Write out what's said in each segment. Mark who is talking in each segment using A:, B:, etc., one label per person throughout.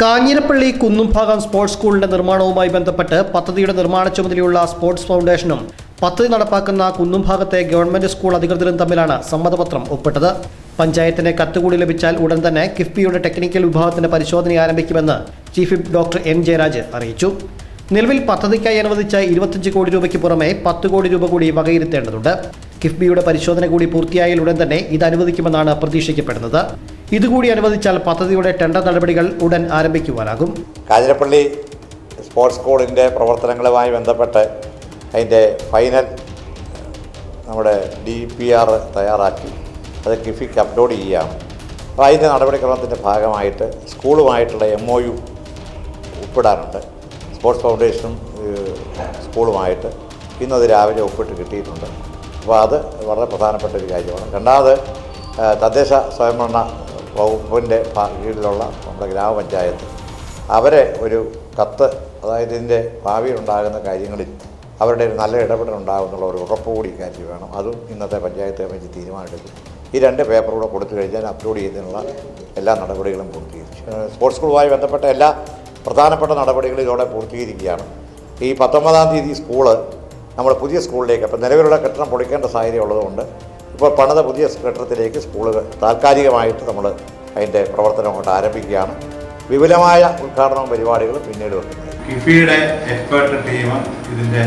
A: Kanjirappally കുന്നുംഭാഗം sports സ്കൂളിന്റെ നിർമ്മാണവുമായി ബന്ധപ്പെട്ട് പദ്ധതിയുടെ നിർമ്മാണ ചുമതലയുള്ള സ്പോർട്സ് ഫൗണ്ടേഷനും പദ്ധതി നടപ്പാക്കുന്ന കുന്നുംഭാഗത്തെ ഗവൺമെന്റ് സ്കൂൾ അധികൃതരും തമ്മിലാണ് സമ്മതപത്രം ഒപ്പിട്ടത്. പഞ്ചായത്തിന് കത്തുകൂടി ലഭിച്ചാൽ ഉടൻ തന്നെ കിഫ്ബിയുടെ ടെക്നിക്കൽ വിഭാഗത്തിന്റെ പരിശോധന ആരംഭിക്കുമെന്ന് ചീഫ് ഡോക്ടർ എൻ ജയരാജ് അറിയിച്ചു. നിലവിൽ പദ്ധതിക്കായി അനുവദിച്ച ഇരുപത്തഞ്ച് കോടി രൂപയ്ക്ക് പുറമെ പത്ത് കോടി രൂപ കൂടി വകയിരുത്തേണ്ടതുണ്ട്. കിഫ്ബിയുടെ പരിശോധന കൂടി പൂർത്തിയായാൽ ഉടൻ തന്നെ ഇത് അനുവദിക്കുമെന്നാണ് പ്രതീക്ഷിക്കപ്പെടുന്നത്. ഇതുകൂടി അനുവദിച്ചാൽ പദ്ധതിയുടെ ടെൻഡർ നടപടികൾ ഉടൻ ആരംഭിക്കുവാനാകും.
B: കാഞ്ഞിരപ്പള്ളി സ്പോർട്സ് സ്കൂളിന്റെ പ്രവർത്തനങ്ങളുമായി ബന്ധപ്പെട്ട് അതിന്റെ ഫൈനൽ നമ്മുടെ ഡി പി ആർ തയ്യാറാക്കി. അത് കിഫിക്ക് അപ്ലോഡ് ചെയ്യുകയാണ് അപ്പോൾ അതിന്റെ നടപടിക്രമത്തിന്റെ ഭാഗമായിട്ട് സ്കൂളുമായിട്ടുള്ള എം ഒ യു ഒപ്പിടാനുണ്ട് സ്പോർട്സ് ഫൗണ്ടേഷനും സ്കൂളുമായിട്ട് ഇന്നത് രാവിലെ ഒപ്പിട്ട് കിട്ടിയിട്ടുണ്ട്. അപ്പോൾ അത് വളരെ പ്രധാനപ്പെട്ട ഒരു കാര്യമാണ്. രണ്ടാമത് തദ്ദേശ സ്വയംഭരണ വകുപ്പിന്റെ കീഴിലുള്ള നമ്മുടെ ഗ്രാമപഞ്ചായത്ത്. അവരെ ഒരു കത്ത് അതായത് ഇതിന്റെ ഭാവിയിലുണ്ടാകുന്ന കാര്യങ്ങളിൽ അവരുടെ ഒരു നല്ല ഇടപെടൽ ഉണ്ടാകുമെന്നുള്ള ഒരു ഉറപ്പ് കൂടി ഇക്കാര്യത്തിൽ വേണം. അതും ഇന്നത്തെ പഞ്ചായത്ത് കമ്മിറ്റി തീരുമാനമെടുക്കും. ഈ രണ്ട് പേപ്പർ കൂടെ കൊടുത്തു കഴിഞ്ഞാൽ അപ്ലോഡ് ചെയ്യുന്നതിനുള്ള എല്ലാ നടപടികളും പൂർത്തീകരിച്ചു സ്പോർട്സ് സ്കൂളുമായി ബന്ധപ്പെട്ട എല്ലാ പ്രധാനപ്പെട്ട നടപടികളും ഇതോടെ പൂർത്തീകരിക്കുകയാണ്. ഈ പത്തൊമ്പതാം തീയതി സ്കൂൾ നമ്മൾ പുതിയ സ്കൂളിലേക്ക് അപ്പോൾ നിലവിലുള്ള കെട്ടിടം പൊളിക്കേണ്ട സാഹചര്യം ഉള്ളതുകൊണ്ട് ഇപ്പോൾ പണിത പുതിയ കെട്ടിടത്തിലേക്ക് സ്കൂളുകൾ താൽക്കാലികമായിട്ട് നമ്മൾ അതിന്റെ പ്രവർത്തനം അങ്ങോട്ട് ആരംഭിക്കുകയാണ്. വിപുലമായ ഉദ്ഘാടനവും പരിപാടികളും പിന്നീട് വെക്കുന്നത്
C: കിഫിയുടെ എക്സ്പേർട്ട് ടീം ഇതിന്റെ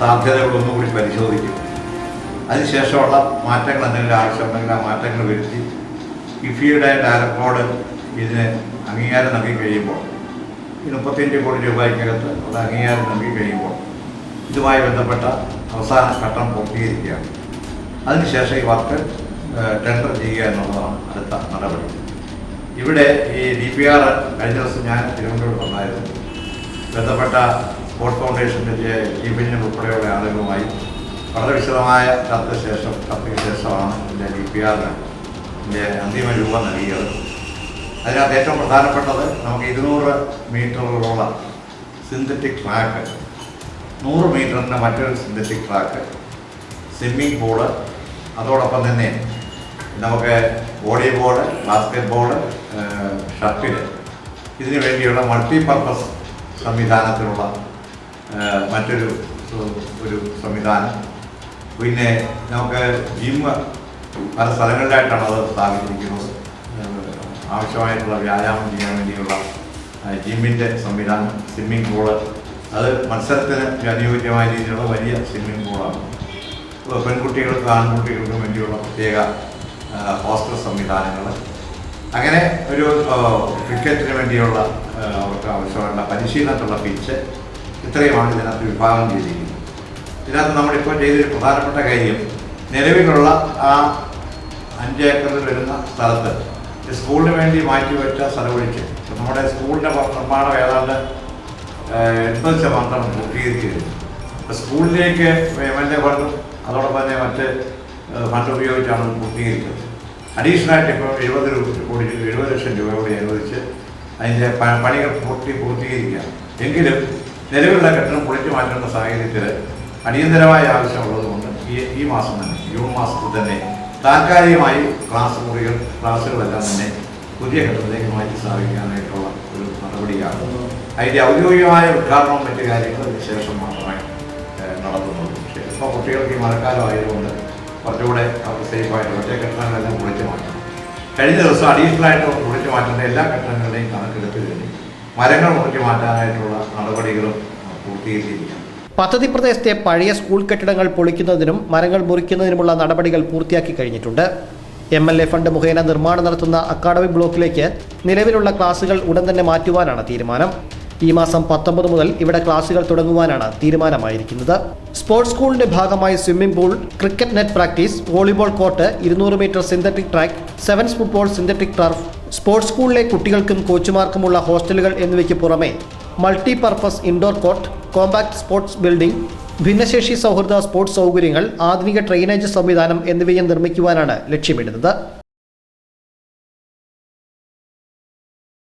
C: സാധ്യതകളൊന്നും കൂടി പരിശോധിക്കും. അതിനുശേഷമുള്ള മാറ്റങ്ങൾ എന്തെങ്കിലും ആവശ്യമുണ്ടെങ്കിൽ ആ മാറ്റങ്ങൾ വരുത്തി കിഫിയുടെ ഡയറക്ടറോട് ഇതിന് അംഗീകാരം നൽകി കഴിയുമ്പോൾ ഈ മുപ്പത്തിയഞ്ച് കോടി രൂപയ്ക്കകത്ത് ഉള്ള അംഗീകാരം നൽകി കഴിയുമ്പോൾ ഇതുമായി ബന്ധപ്പെട്ട അവസാന ഘട്ടം പൂർത്തീകരിക്കുകയാണ്. അതിനുശേഷം ഈ വർക്ക് ടെൻഡർ ചെയ്യുക എന്നുള്ളതാണ് അടുത്ത നടപടി. ഇവിടെ ഈ ഡി പി ആർ കഴിഞ്ഞ ദിവസം ഞാൻ തിരുവനന്തപുരത്ത് വന്നായിരുന്നു. ബന്ധപ്പെട്ട സ്പോർട്സ് ഫൗണ്ടേഷന്റെ ചീഫ് എഞ്ചിനീയർ ഉൾപ്പെടെയുള്ള ആളുകളുമായി വളരെ വിശദമായ ചർച്ച ശേഷം ചർച്ചയ്ക്ക് ശേഷമാണ് ഇതിന്റെ ഡി പി ആറിന് ഇതിന്റെ അന്തിമ രൂപം നൽകിയത്. അതിനകത്ത് ഏറ്റവും പ്രധാനപ്പെട്ടത് നമുക്ക് ഇരുന്നൂറ് മീറ്ററുകളുള്ള സിന്തറ്റിക് ട്രാക്ക് നൂറ് മീറ്ററിന്റെ മറ്റൊരു സിന്തറ്റിക് ട്രാക്ക് സ്വിമ്മിംഗ് പൂൾ അതോടൊപ്പം തന്നെ നമുക്ക് വോളിബോൾ ബാസ്കറ്റ് ബോൾ ഷട്ടിൽ ഇതിനു വേണ്ടിയുള്ള മൾട്ടിപർപ്പസ് സംവിധാനത്തിലുള്ള മറ്റൊരു ഒരു സംവിധാനം. പിന്നെ നമുക്ക് ജിമ്മ് പല സ്ഥലങ്ങളിലായിട്ടാണ് അത് സ്ഥാപിച്ചിരിക്കുന്നത്. ആവശ്യമായിട്ടുള്ള വ്യായാമം ചെയ്യാൻ വേണ്ടിയുള്ള ജിമ്മിന്റെ സംവിധാനം സ്വിമ്മിംഗ് പൂൾ. അത് മത്സരത്തിന് അനുയോജ്യമായ രീതിയിലുള്ള വലിയ സ്വിമ്മിംഗ് പൂളാണ്. പെൺകുട്ടികൾക്കും ആൺകുട്ടികൾക്കും വേണ്ടിയുള്ള പ്രത്യേക ഹോസ്റ്റൽ സംവിധാനങ്ങൾ അങ്ങനെ ഒരു ക്രിക്കറ്റിന് വേണ്ടിയുള്ള അവർക്ക് ആവശ്യമുള്ള പരിശീലനത്തിലുള്ള പിച്ച് ഇത്രയുമാണ് ഇതിനകത്ത് വിഭാഗം ചെയ്തിരിക്കുന്നത്. ഇതിനകത്ത് നമ്മളിപ്പോൾ ചെയ്തൊരു പ്രധാനപ്പെട്ട കാര്യം നിലവിലുള്ള ആ അഞ്ച് ഏക്കറിൽ വരുന്ന സ്ഥലത്ത് സ്കൂളിന് വേണ്ടി മാറ്റിവെച്ച സ്ഥലമൊഴിച്ച് നമ്മുടെ സ്കൂളിന്റെ നിർമ്മാണം ഏതാണ്ട് എൺപത് ശതമാനം പൂർത്തീകരിച്ചിരുന്നു സ്കൂളിലേക്ക് എം എൽ എ ഫണ്ടും അതോടൊപ്പം തന്നെ മറ്റ് ഫണ്ട് ഉപയോഗിച്ചാണ് പൂർത്തീകരിച്ചത്. അഡീഷണലായിട്ട് ഇപ്പോൾ എഴുപത് രൂപ കോടി എഴുപത് ലക്ഷം രൂപ കൂടി അനുവദിച്ച് അതിന്റെ പണികൾ പൂർത്തി പൂർത്തീകരിക്കുക എങ്കിലും നിലവിലുള്ള കെട്ടിടം പൊളിച്ചു മാറ്റേണ്ട സാഹചര്യത്തിൽ അടിയന്തരമായ ആവശ്യമുള്ളതുകൊണ്ട് ഈ ഈ മാസം തന്നെ ജൂൺ മാസത്തിൽ തന്നെ താൽക്കാലികമായി ക്ലാസ് മുറികൾ ക്ലാസ്സുകളെല്ലാം തന്നെ പുതിയ ഘട്ടത്തിലേക്ക് മാറ്റി സ്ഥാപിക്കാനായിട്ടുള്ള ഒരു നടപടിയാണ്. അതിന്റെ ഔദ്യോഗികമായ ഉദ്ഘാടനവും മറ്റു കാര്യങ്ങളും ശേഷം മാത്രമേ ഏഹ്, നടത്തുന്നുള്ളൂ പക്ഷേ ഇപ്പോൾ കുട്ടികൾക്ക് ഈ മഴക്കാലം ആയതുകൊണ്ട് കുറച്ചുകൂടെ അവർക്ക് സേഫായിട്ട് ഒറ്റ കെട്ടിടങ്ങളെല്ലാം പൊളിച്ചു മാറ്റണം. കഴിഞ്ഞ ദിവസം അഡീഷണലായിട്ട് പൊളിച്ചു മാറ്റേണ്ട എല്ലാ കെട്ടിടങ്ങളുടെയും കണക്കെടുത്ത് കഴിഞ്ഞു. മരങ്ങൾ മുറിച്ചു മാറ്റാനായിട്ടുള്ള നടപടികളും പൂർത്തീകരിച്ചിരിക്കുന്നു.
A: പദ്ധതി പ്രദേശത്തെ പഴയ സ്കൂൾ കെട്ടിടങ്ങൾ പൊളിക്കുന്നതിനും മരങ്ങൾ മുറിക്കുന്നതിനുമുള്ള നടപടികൾ പൂർത്തിയാക്കി കഴിഞ്ഞിട്ടുണ്ട്. എം എൽ എ ഫണ്ട് മുഖേന നിർമ്മാണം നടത്തുന്ന അക്കാഡമി ബ്ലോക്കിലേക്ക് നിലവിലുള്ള ക്ലാസുകൾ ഉടൻ തന്നെ മാറ്റുവാനാണ് തീരുമാനം. ഈ മാസം പത്തൊമ്പത് മുതൽ ഇവിടെ ക്ലാസുകൾ തുടങ്ങുവാനാണ് തീരുമാനമായിരിക്കുന്നത്. സ്പോർട്സ് സ്കൂളിന്റെ ഭാഗമായി swimming pool cricket net practice volleyball court ഇരുന്നൂറ് meter synthetic track sevens football synthetic turf sports സ്കൂളിലെ കുട്ടികൾക്കും കോച്ചുമാർക്കുമുള്ള ഹോസ്റ്റലുകൾ എന്നിവയ്ക്ക് പുറമെ multi purpose indoor court compact sports building ഭിന്നശേഷി സൗഹൃദ സ്പോർട്സ് സൗകര്യങ്ങൾ ആധുനിക ഡ്രെയിനേജ് സംവിധാനം എന്നിവയും നിർമ്മിക്കുവാനാണ് ലക്ഷ്യമിടുന്നത്.